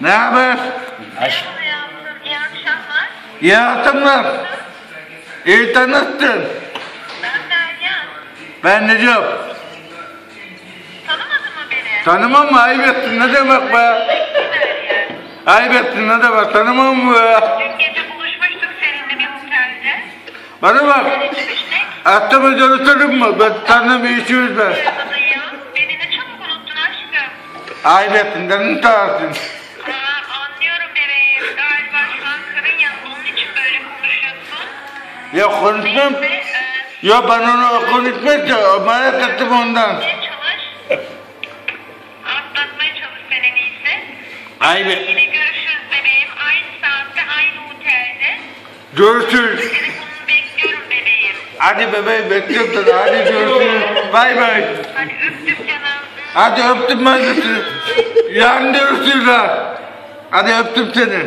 Ne haber? Aş iyi akşamlar. İyi akşamlar. İyi tanıştın. Ben Meryem. Ben Necip. Tanımadın mı beni? Tanımam mı? Ayıp ettin. Ne demek be? Ayıp ettin. Ne demek? Tanımam mı? Dün gece buluşmuştuk seninle bir otelde. Bana bak. Akşama görüşelim mi? Ben tanrım işimiz. Yanındayım. Beni ne çabuk unuttun aşkım. Ayıp ettin. Canını sağ Ya konuşmam. Ya ben onu konuşmayacağım. Merak ettim ondan. atlatmaya çalış. Sen en iyisi. Ayıp et. Yine görüşürüz bebeğim. Aynı saatte, aynı otelde. Görüşürüz. Telefonunu bekliyorum bebeğim. Hadi bebeğim bekliyorum seni. Hadi görüşürüz. Bay bay. Hadi öptüm canım. Hadi öptüm ben de seni. Yarın görüşürüz ha. Hadi öptüm seni.